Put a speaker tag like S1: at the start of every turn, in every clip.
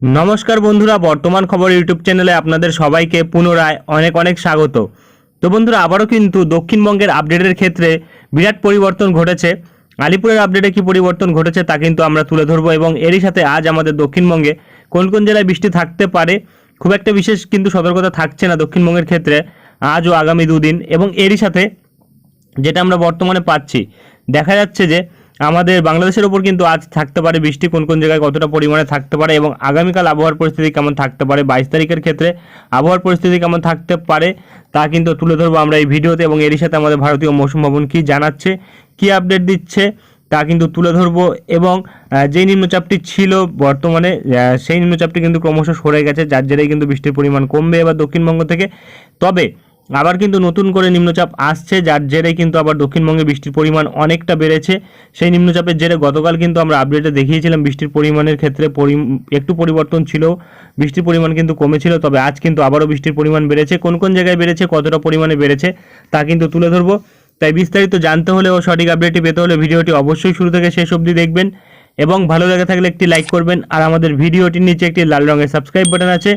S1: নমস্কার বন্ধুরা, বর্তমান খবর ইউটিউব চ্যানেলে আপনাদের সবাইকে পুনরায় অনেক অনেক স্বাগত। তো বন্ধুরা, আবারও কিন্তু দক্ষিণবঙ্গের আপডেটের ক্ষেত্রে বিরাট পরিবর্তন ঘটেছে। আলিপুরের আপডেটে কি পরিবর্তন ঘটেছে তা কিন্তু আমরা তুলে ধরবো এবং এরই সাথে আজ আমাদের দক্ষিণবঙ্গে কোন কোন জেলায় বৃষ্টি থাকতে পারে, খুব একটা বিশেষ কিন্তু সতর্কতা থাকছে না দক্ষিণবঙ্গের ক্ষেত্রে আজ ও আগামী দুদিন এবং এরই সাথে যেটা আমরা বর্তমানে পাচ্ছি। দেখা যাচ্ছে যে আমাদের বাংলাদেশের ওপর কিন্তু আজ থাকতে পারে বৃষ্টি, কোন কোন জায়গায় কতটা পরিমাণে থাকতে পারে এবং আগামীকাল আবহাওয়ার পরিস্থিতি কেমন থাকতে পারে? বাইশ তারিখের ক্ষেত্রে আবহাওয়ার পরিস্থিতি কেমন থাকতে পারে তা কিন্তু তুলে ধরবো আমরা এই ভিডিওতে এবং এরই সাথে আমাদের ভারতীয় মৌসুম ভবন কী জানাচ্ছে, কী আপডেট দিচ্ছে তা কিন্তু তুলে ধরবো এবং যেই নিম্নচাপটি ছিল বর্তমানে সেই নিম্নচাপটি কিন্তু ক্রমশ সরে গেছে, যার জেরেই কিন্তু বৃষ্টির পরিমাণ কমবে এবার দক্ষিণবঙ্গ থেকে। তবে আবার কিন্তু নতুন করে নিম্নচাপ আসছে, যার জেরে কিন্তু আবার দক্ষিণবঙ্গে বৃষ্টির পরিমাণ অনেকটা বেড়েছে। সেই নিম্নচাপের জেরে গতকাল কিন্তু আমরা আপডেটে দেখিয়েছিলাম, বৃষ্টির পরিমাণের ক্ষেত্রে একটু পরিবর্তন ছিল, বৃষ্টির পরিমাণ কিন্তু কমেছিল, তবে আজ কিন্তু আবারও বৃষ্টির পরিমাণ বেড়েছে। কোন কোন জায়গায় বেড়েছে, কতটা পরিমাণে বেড়েছে, তা কিন্তু তুলে ধরবো। তাই বিস্তারিত জানতে হলে ও সঠিক আপডেটটি পেতে হলে ভিডিওটি অবশ্যই শুরু থেকে শেষ অবধি দেখবেন এবং ভালো লেগে থাকলে একটি লাইক করবেন। আর আমাদের ভিডিওটির নিচে একটি লাল রঙের সাবস্ক্রাইব বাটন আছে,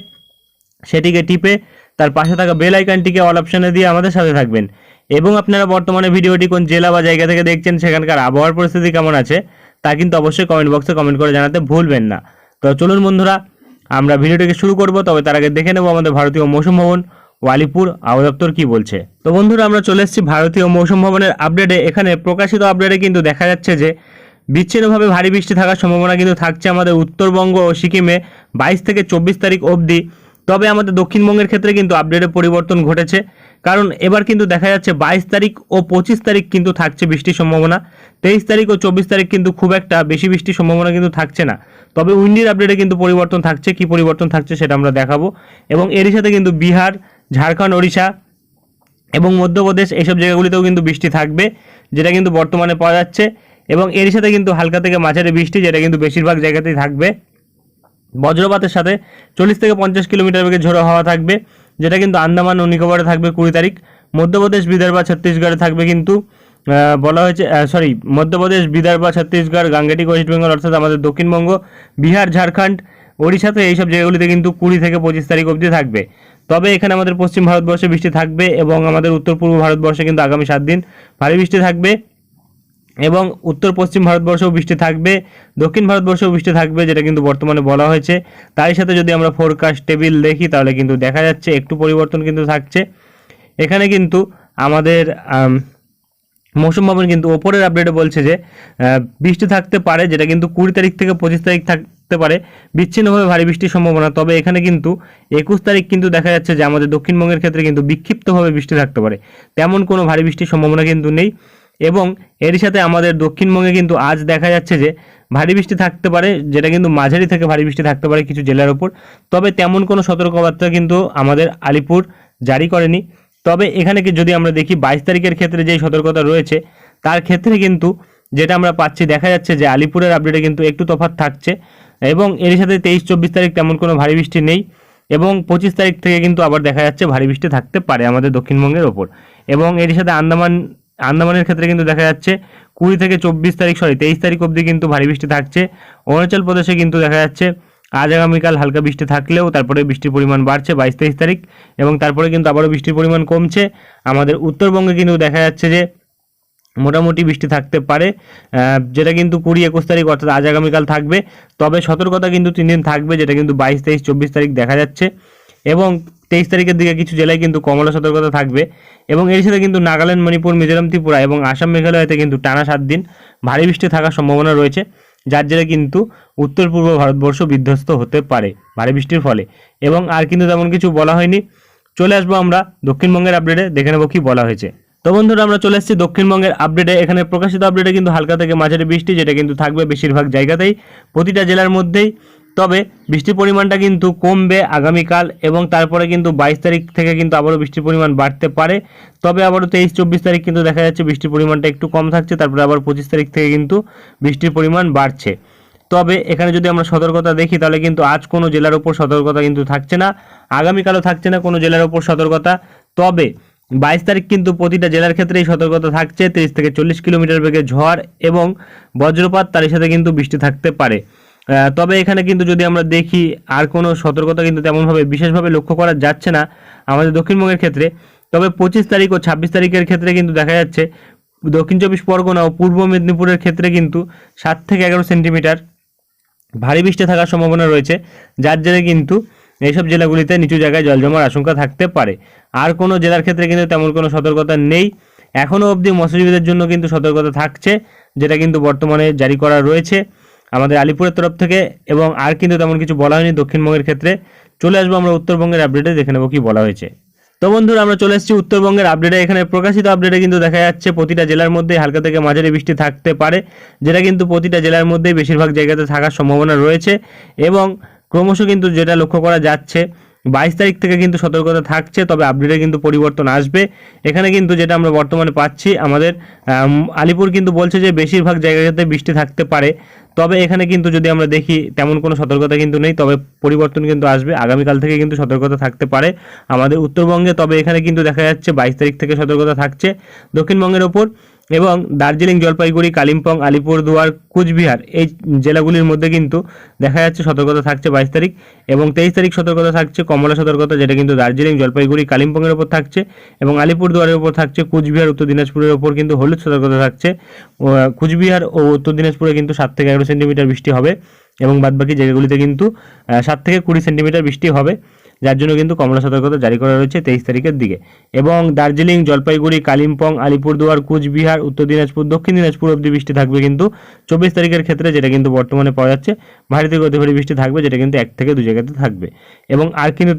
S1: সেটিকে টিপে তার পাশে থাকা বেল আইকনটিকে অল অপশনে দিয়ে আমাদের সাথে থাকবেন। এবং আপনারা বর্তমানে ভিডিওটি কোন জেলা বা জায়গা থেকে দেখছেন, সেখানকার আবহাওয়ার পরিস্থিতি কেমন আছে, তা কিন্তু অবশ্যই কমেন্ট বক্সে কমেন্ট করে জানাতে ভুলবেন না। তো চলুন বন্ধুরা, আমরা ভিডিওটিকে শুরু করব, তবে তার আগে দেখে নেব আমাদের ভারতীয় মৌসুম ভবন, ওয়ালিপুর আবহাওয়া কি বলছে। তো বন্ধুরা, আমরা চলে এসেছি ভারতীয় মৌসুম ভবনের আপডেটে এখানে প্রকাশিত আপডেটে কিন্তু দেখা যাচ্ছে যে, বিচ্ছিন্নভাবে ভারী বৃষ্টি থাকার সম্ভাবনা কিন্তু থাকছে আমাদের উত্তরবঙ্গ ও সিকিমে। বাইশ থেকে চব্বিশ তারিখ অবধি তবে আমাদের দক্ষিণবঙ্গের ক্ষেত্রে কিন্তু আপডেটে পরিবর্তন ঘটেছে। কারণ এবার কিন্তু দেখা যাচ্ছে বাইশ তারিখ ও পঁচিশ তারিখ কিন্তু থাকছে বৃষ্টির সম্ভাবনা। তেইশ তারিখ ও চব্বিশ তারিখ কিন্তু খুব একটা বেশি বৃষ্টির সম্ভাবনা কিন্তু থাকছে না। তবে উইন্ডির আপডেটে কিন্তু পরিবর্তন থাকছে, কি পরিবর্তন থাকছে সেটা আমরা দেখাবো। এবং এরই সাথে কিন্তু বিহার, ঝাড়খণ্ড, ওড়িশা এবং মধ্যপ্রদেশ এইসব জায়গাগুলিতেও কিন্তু বৃষ্টি থাকবে, যেটা কিন্তু বর্তমানে পাওয়া যাচ্ছে। এবং এর সাথে কিন্তু হালকা থেকে মাঝারি বৃষ্টি, যেটা কিন্তু বেশিরভাগ জায়গাতেই থাকবে। বজ্রপাতের সাথে চল্লিশ থেকে পঞ্চাশ কিলোমিটার বেগে ঝোড়ো হাওয়া থাকবে, যেটা কিন্তু আন্দামান ও নিকোবরে থাকবে কুড়ি তারিখ। মধ্যপ্রদেশ, বিদর্ভ ছত্তিশগড়ে থাকবে কিন্তু বলা হয়েছে sorry Madhya Pradesh, Vidarbha Chhattisgarh Gangetic west Bengal অর্থাৎ আমাদের দক্ষিণবঙ্গ, বিহার, ঝাড়খণ্ড, ওড়িশাতে এইসব জায়গাগুলিতে কিন্তু কুড়ি থেকে পঁচিশ তারিখ অবধি থাকবে। তবে এখানে আমাদের পশ্চিম ভারতবর্ষে বৃষ্টি থাকবে এবং আমাদের উত্তর পূর্ব ভারতবর্ষে কিন্তু আগামী সাত দিন ভারী বৃষ্টি থাকবে। এবং উত্তর পশ্চিম ভারতবর্ষেও বৃষ্টি থাকবে দক্ষিণ ভারতবর্ষেও বৃষ্টি থাকবে যেটা কিন্তু বর্তমানে বলা হয়েছে। তারই সাথে যদি আমরা ফোরকাস্ট টেবিল দেখি তাহলে কিন্তু দেখা যাচ্ছে একটু পরিবর্তন কিন্তু থাকছে। এখানে কিন্তু আমাদের আম, মৌসুম ভবন কিন্তু ওপরের আপডেটে বলছে যে বৃষ্টি থাকতে পারে যেটা কিন্তু কুড়ি তারিখ থেকে পঁচিশ তারিখ থাকতে পারে। বিচ্ছিন্নভাবে ভারী বৃষ্টির সম্ভাবনা তবে এখানে কিন্তু একুশ তারিখ কিন্তু দেখা যাচ্ছে যে আমাদের দক্ষিণবঙ্গের ক্ষেত্রে কিন্তু বিক্ষিপ্তভাবে বৃষ্টি থাকতে পারে। তেমন কোনো ভারী বৃষ্টির সম্ভাবনা কিন্তু নেই। এবং এর সাথে আমাদের দক্ষিণবঙ্গে কিন্তু আজ দেখা যাচ্ছে যে ভারী বৃষ্টি থাকতে পারে, যেটা কিন্তু মাঝারি থেকে ভারী বৃষ্টি থাকতে পারে কিছু জেলার ওপর তবে তেমন কোনো সতর্কবার্তা কিন্তু আমাদের আলিপুর জারি করেনি। তবে এখানে কি যদি আমরা দেখি বাইশ তারিখের ক্ষেত্রে যেই সতর্কতা রয়েছে, তার ক্ষেত্রে কিন্তু যেটা আমরা পাচ্ছি, দেখা যাচ্ছে যে আলিপুরের আপডেটে কিন্তু একটু তফাৎ থাকছে এবং এর সাথে তেইশ, চব্বিশ তারিখ তেমন কোনো ভারী বৃষ্টি নেই এবং পঁচিশ তারিখ থেকে কিন্তু আবার দেখা যাচ্ছে ভারী বৃষ্টি থাকতে পারে আমাদের দক্ষিণবঙ্গের ওপর। এবং এর সাথে আন্দামান আন্দামানের ক্ষেত্রে কিন্তু দেখা যাচ্ছে কুড়ি থেকে চব্বিশ তারিখ সরি তেইশ তারিখ অবধি কিন্তু ভারী বৃষ্টি থাকছে। অরুণাচল প্রদেশে কিন্তু দেখা যাচ্ছে আজ আগামীকাল হালকা বৃষ্টি থাকলেও তারপরে বৃষ্টির পরিমাণ বাড়ছে বাইশ তেইশ তারিখ এবং তারপরে কিন্তু আবারও বৃষ্টির পরিমাণ কমছে। আমাদের উত্তরবঙ্গে কিন্তু দেখা যাচ্ছে যে মোটামুটি বৃষ্টি থাকতে পারে যেটা কিন্তু কুড়ি একুশ তারিখ অর্থাৎ আজ আগামীকাল থাকবে। তবে সতর্কতা কিন্তু তিন দিন থাকবে, যেটা কিন্তু বাইশ, তেইশ, চব্বিশ তারিখ দেখা যাচ্ছে। এবং তেইশ তারিখের দিকে কিছু জেলায় কিন্তু কমলা সতর্কতা থাকবে এবং এর সাথে কিন্তু নাগাল্যান্ড, মণিপুর, মিজোরাম, ত্রিপুরা এবং আসাম মেঘালয়তে কিন্তু টানা সাত দিন ভারী বৃষ্টি থাকার সম্ভাবনা রয়েছে, যার জেরে কিন্তু উত্তর পূর্ব ভারতবর্ষ বিধ্বস্ত হতে পারে ভারী বৃষ্টির ফলে। এবং আর কিন্তু তেমন কিছু বলা হয়নি। চলে আসব আমরা দক্ষিণবঙ্গের আপডেটে, দেখে নেব কি বলা হয়েছে। তো বন্ধুরা, আমরা চলে এসেছি দক্ষিণবঙ্গের আপডেটে। এখানে প্রকাশিত আপডেটে কিন্তু হালকা থেকে মাঝারি বৃষ্টি, যেটা কিন্তু থাকবে বেশিরভাগ জায়গাতেই। প্রতিটা জেলার মধ্যেই তবে বৃষ্টির পরিমাণটা কিন্তু কমবে আগামীকাল এবং তারপরে কিন্তু বাইশ তারিখ থেকে কিন্তু আবারও বৃষ্টির পরিমাণ বাড়তে পারে। তবে আবারও তেইশ, চব্বিশ তারিখ কিন্তু দেখা যাচ্ছে বৃষ্টির পরিমাণটা একটু কম থাকছে, তারপরে আবার পঁচিশ তারিখ থেকে কিন্তু বৃষ্টির পরিমাণ বাড়ছে। তবে এখানে যদি আমরা সতর্কতা দেখি, তাহলে কিন্তু আজ কোনো জেলার ওপর সতর্কতা কিন্তু থাকছে না, আগামীকালও থাকছে না কোনো জেলার ওপর সতর্কতা। তবে বাইশ তারিখ কিন্তু প্রতিটা জেলার ক্ষেত্রেই সতর্কতা থাকছে, তিরিশ থেকে চল্লিশ কিলোমিটার বেগে ঝড় এবং বজ্রপাত তার সাথে কিন্তু বৃষ্টি থাকতে পারে। তবে এখানে কিন্তু যদি আমরা দেখি আর কোনো সতর্কতা কিন্তু তেমনভাবে বিশেষভাবে লক্ষ্য করা যাচ্ছে না আমাদের দক্ষিণবঙ্গের ক্ষেত্রে। তবে পঁচিশ তারিখ ও ছাব্বিশ তারিখের ক্ষেত্রে কিন্তু দেখা যাচ্ছে দক্ষিণ চব্বিশ পরগনা ও পূর্ব মেদিনীপুরের ক্ষেত্রে কিন্তু সাত থেকে এগারো সেন্টিমিটার ভারী বৃষ্টি থাকার সম্ভাবনা রয়েছে, যার জেরে কিন্তু এইসব জেলাগুলিতে নিচু জায়গায় জল জমার আশঙ্কা থাকতে পারে। আর কোনো জেলার ক্ষেত্রে কিন্তু তেমন কোনো সতর্কতা নেই। এখনও অবধি মৎস্যজীবীদের জন্য কিন্তু সতর্কতা থাকছে, যেটা কিন্তু বর্তমানে জারি করা রয়েছে। আমাদের আলিপুরের তরফ থেকে এবং আর কিন্তু তেমন কিছু বলা হয়নি দক্ষিণবঙ্গের ক্ষেত্রে। চলে আসব আমরা উত্তরবঙ্গের আপডেটে দেখে নেব কি বলা হয়েছে। তো বন্ধুরা, আমরা চলে এসেছি উত্তরবঙ্গের আপডেটে এখানে প্রকাশিত আপডেটে কিন্তু দেখা যাচ্ছে প্রতিটা জেলার মধ্যে হালকা থেকে মাঝারি বৃষ্টি থাকতে পারে, যেটা কিন্তু প্রতিটা জেলার মধ্যেই বেশিরভাগ জায়গাতে থাকার সম্ভাবনা রয়েছে এবং ক্রমশ কিন্তু যেটা লক্ষ্য করা যাচ্ছে বাইশ তারিখ থেকে কিন্তু সতর্কতা থাকছে, তবে আপডেটে কিন্তু পরিবর্তন আসবে। এখানে কিন্তু যেটা আমরা বর্তমানে পাচ্ছি, আমাদের আলিপুর কিন্তু বলছে যে বেশিরভাগ জায়গাতে বৃষ্টি থাকতে পারে। তবে এখানে কিন্তু যদি আমরা দেখি, তেমন কোনো সতর্কতা কিন্তু নেই, তবে পরিবর্তন কিন্তু আসবে। আগামীকাল থেকে কিন্তু সতর্কতা থাকতে পারে। আমাদের উত্তরবঙ্গে তবে এখানে কিন্তু দেখা যাচ্ছে বাইশ তারিখ থেকে সতর্কতা থাকছে। দক্ষিণবঙ্গের ওপর এবং দার্জিলিং জলপাইগুড়ি, কালিম্পং, আলিপুরদুয়ার, কুচবিহার এই জেলাগুলির মধ্যে কিন্তু দেখা যাচ্ছে সতর্কতা থাকছে বাইশ তারিখ এবং তেইশ তারিখ সতর্কতা থাকছে, কমলা সতর্কতা যেটা কিন্তু দার্জিলিং, জলপাইগুড়ি, কালিম্পংয়ের ওপর থাকছে এবং আলিপুরদুয়ারের ওপর থাকছে, কুচবিহার, উত্তর দিনাজপুরের ওপর কিন্তু হলুদ সতর্কতা থাকছে। কুচবিহার ও উত্তর দিনাজপুরে কিন্তু সাত থেকে এগারো সেন্টিমিটার বৃষ্টি হবে এবং বাদবাকি জায়গাগুলিতে কিন্তু সাত থেকে কুড়ি সেন্টিমিটার বৃষ্টি হবে। যার জন্য কিন্তু কমলা সতর্কতা জারি করা রয়েছে তেইশ তারিখের দিকে। এবং দার্জিলিং, জলপাইগুড়ি, কালিম্পং, আলিপুরদুয়ার, কুচবিহার, উত্তর দিনাজপুর, দক্ষিণ দিনাজপুর অব্দি বৃষ্টি থাকবে কিন্তু চব্বিশ তারিখের ক্ষেত্রে যেটা কিন্তু বর্তমানে পাওয়া যাচ্ছে, ভারী থেকে বৃষ্টি থাকবে, যেটা কিন্তু এক থেকে দু জায়গাতে থাকবে। এবং আর কিন্তু